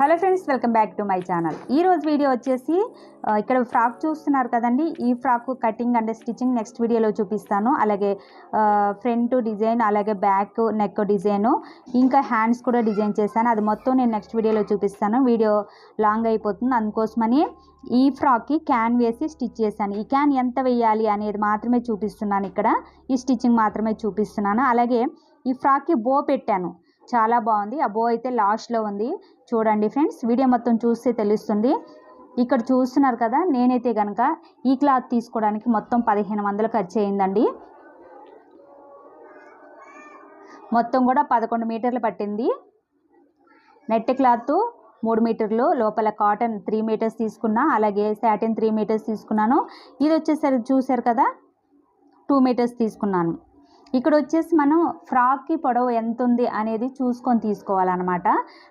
Hello friends welcome back to my channel. ఈ రోజు video వచ్చేసి ఇక్కడ ఫ్రాక్ చూస్తున్నారు కదండి. ఈ frock cutting and stitching next వీడియోలో చూపిస్తాను. అలాగే ఫ్రంట్ డిజైన్ అలాగే బ్యాక్ నెక్ డిజైను ఇంకా హ్యాండ్స్ కూడా డిజైన్ చేశాను. అది మొత్తం నేను నెక్స్ట్ వీడియోలో చూపిస్తాను. వీడియో లాంగ్ అయిపోతుంది. అందుకోసమని ఈ ఫ్రాక్కి క్యాన్ వేసి స్టిచ్ చేశాను. ఈ క్యాన్ ఎంత వేయాలి అనేది మాత్రమే చూపిస్తున్నాను ఇక్కడ. ఈ స్టిచ్చింగ్ మాత్రమే చూపిస్తున్నాను. అలాగే ఈ ఫ్రాక్కి బో పెట్టాను. చాలా బాగుంది. ఆ బో అయితే లాస్ట్లో ఉంది. చూడండి ఫ్రెండ్స్ వీడియో మొత్తం చూస్తే తెలుస్తుంది. ఇక్కడ చూస్తున్నారు కదా నేనైతే కనుక ఈ క్లాత్ తీసుకోవడానికి మొత్తం పదిహేను వందలు ఖర్చు అయిందండి. మొత్తం కూడా పదకొండు మీటర్లు పట్టింది. నెట్ క్లాత్ మూడు మీటర్లు లోపల కాటన్ త్రీ మీటర్స్ తీసుకున్నా అలాగే సాటిన్ త్రీ మీటర్స్ తీసుకున్నాను. ఇది వచ్చేసరికి చూశారు కదా టూ మీటర్స్ తీసుకున్నాను. ఇక్కడ వచ్చేసి మనం ఫ్రాక్కి పొడవు ఎంత ఉంది అనేది చూసుకొని తీసుకోవాలన్నమాట.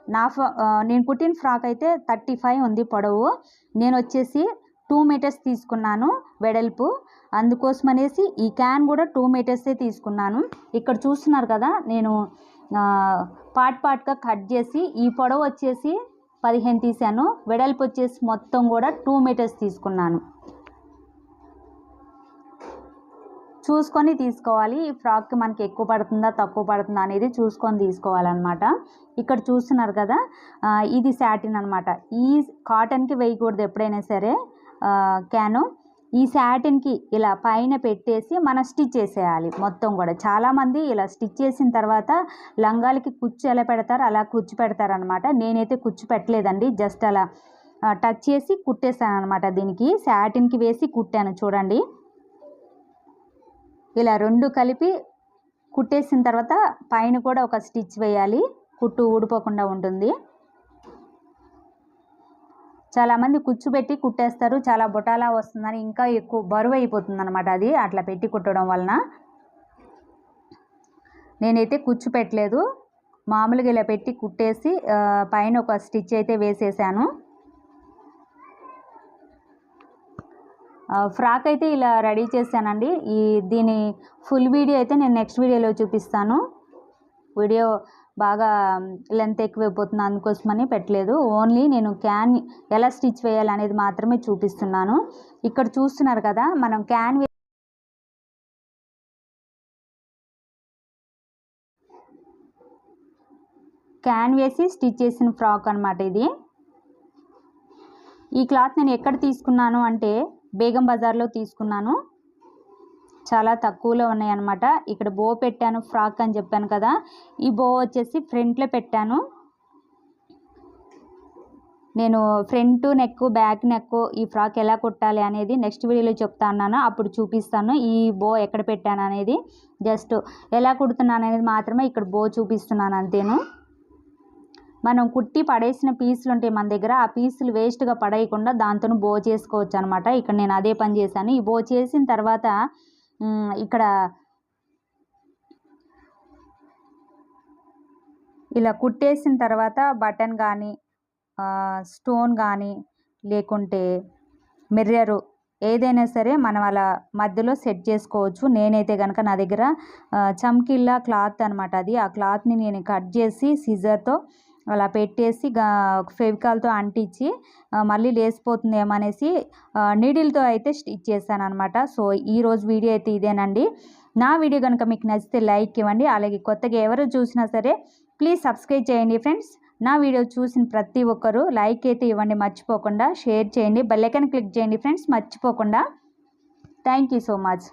నా ఫ- నేను కుట్టిన ఫ్రాక్ అయితే థర్టీ ఫైవ్ ఉంది పొడవు. నేను వచ్చేసి టూ మీటర్స్ తీసుకున్నాను వెడల్పు. అందుకోసం అనేసి ఈ క్యాన్ కూడా టూ మీటర్సే తీసుకున్నాను. ఇక్కడ చూస్తున్నారు కదా నేను పార్ట్ పార్ట్గా కట్ చేసి ఈ పొడవు వచ్చేసి పదిహేను తీసాను. వెడల్పు వచ్చేసి మొత్తం కూడా టూ మీటర్స్ తీసుకున్నాను. చూసుకొని తీసుకోవాలి. ఈ ఫ్రాక్కి మనకి ఎక్కువ పడుతుందా తక్కువ పడుతుందా అనేది చూసుకొని తీసుకోవాలన్నమాట. ఇక్కడ చూస్తున్నారు కదా ఇది శాటిన్ అనమాట ఈ కాటన్కి వేయకూడదు ఎప్పుడైనా సరే క్యాను. ఈ శాటిన్కి ఇలా పైన పెట్టేసి మనం స్టిచ్ చేసేయాలి మొత్తం కూడా. చాలామంది ఇలా స్టిచ్ చేసిన తర్వాత లంగాలకి కుచ్చు ఎలా పెడతారు అలా కుచ్చు పెడతారనమాట నేనైతే కుచ్చు పెట్టలేదండి. జస్ట్ అలా టచ్ చేసి కుట్టేస్తాను అనమాట దీనికి. శాటిన్కి వేసి కుట్టాను చూడండి. ఇలా రెండు కలిపి కుట్టేసిన తర్వాత పైన కూడా ఒక స్టిచ్ వేయాలి. కుట్టు ఊడిపోకుండా ఉంటుంది. చాలామంది కుచ్చుపెట్టి కుట్టేస్తారు. చాలా బొటాలా వస్తుందని ఇంకా ఎక్కువ బరువు అయిపోతుంది అనమాట అది. అట్లా పెట్టి కుట్టడం వలన. నేనైతే కుచ్చు పెట్టలేదు. మామూలుగా ఇలా పెట్టి కుట్టేసి పైన ఒక స్టిచ్ అయితే వేసేసాను. ఫ్రాక్ అయితే ఇలా రెడీ చేశానండి. ఈ దీని ఫుల్ వీడియో అయితే నేను నెక్స్ట్ వీడియోలో చూపిస్తాను. వీడియో బాగా లెంత్ ఎక్కువైపోతుంది అందుకోసమని పెట్టలేదు. ఓన్లీ నేను క్యాన్ ఎలా స్టిచ్ వేయాలనేది మాత్రమే చూపిస్తున్నాను. ఇక్కడ చూస్తున్నారు కదా మనం క్యాన్ క్యాన్ వేసి స్టిచ్ చేసిన ఫ్రాక్ అనమాట ఇది. ఈ క్లాత్ నేను ఎక్కడ తీసుకున్నాను అంటే బేగం బజార్లో తీసుకున్నాను. చాలా తక్కువలో ఉన్నాయన్నమాట. ఇక్కడ బో పెట్టాను ఫ్రాక్ అని చెప్పాను కదా. ఈ బో వచ్చేసి ఫ్రంట్లో పెట్టాను. నేను ఫ్రంట్ నెక్ బ్యాక్ నెక్ ఈ ఫ్రాక్ ఎలా కుట్టాలి అనేది నెక్స్ట్ వీడియోలో చెప్తా ఉన్నాను. అప్పుడు చూపిస్తాను ఈ బో ఎక్కడ పెట్టాను అనేది. జస్ట్ ఎలా కుడుతున్నాను అనేది మాత్రమే ఇక్కడ బో చూపిస్తున్నాను అంతేను. మనం కుట్టి పడేసిన పీసులు ఉంటాయి మన దగ్గర ఆ పీసులు వేస్ట్గా పడేయకుండా దాంతో బో చేసుకోవచ్చు అనమాట ఇక్కడ నేను అదే పని చేశాను. ఈ బో చేసిన తర్వాత ఇక్కడ ఇలా కుట్టేసిన తర్వాత బటన్ కానీ స్టోన్ కానీ లేకుంటే మిర్రరు ఏదైనా సరే మనం అలా మధ్యలో సెట్ చేసుకోవచ్చు. నేనైతే కనుక నా దగ్గర చమ్కిల్లా క్లాత్ అనమాట అది. ఆ క్లాత్ని నేను కట్ చేసి సిజర్తో అలా పెట్టేసి ఫెవికాల్తో అంటించి మళ్ళీ లేసిపోతుంది అనేసి నీడిల్తో అయితే స్టిచ్ చేశాను అనమాట సో ఈరోజు వీడియో అయితే ఇదేనండి. నా వీడియో కనుక మీకు నచ్చితే లైక్ ఇవ్వండి. అలాగే కొత్తగా ఎవరు చూసినా సరే ప్లీజ్ సబ్స్క్రైబ్ చేయండి ఫ్రెండ్స్. నా వీడియో చూసిన ప్రతి ఒక్కరూ లైక్ అయితే ఇవ్వండి. మర్చిపోకుండా షేర్ చేయండి. బెల్లైకన్ క్లిక్ చేయండి ఫ్రెండ్స్. మర్చిపోకుండా. Thank you so much.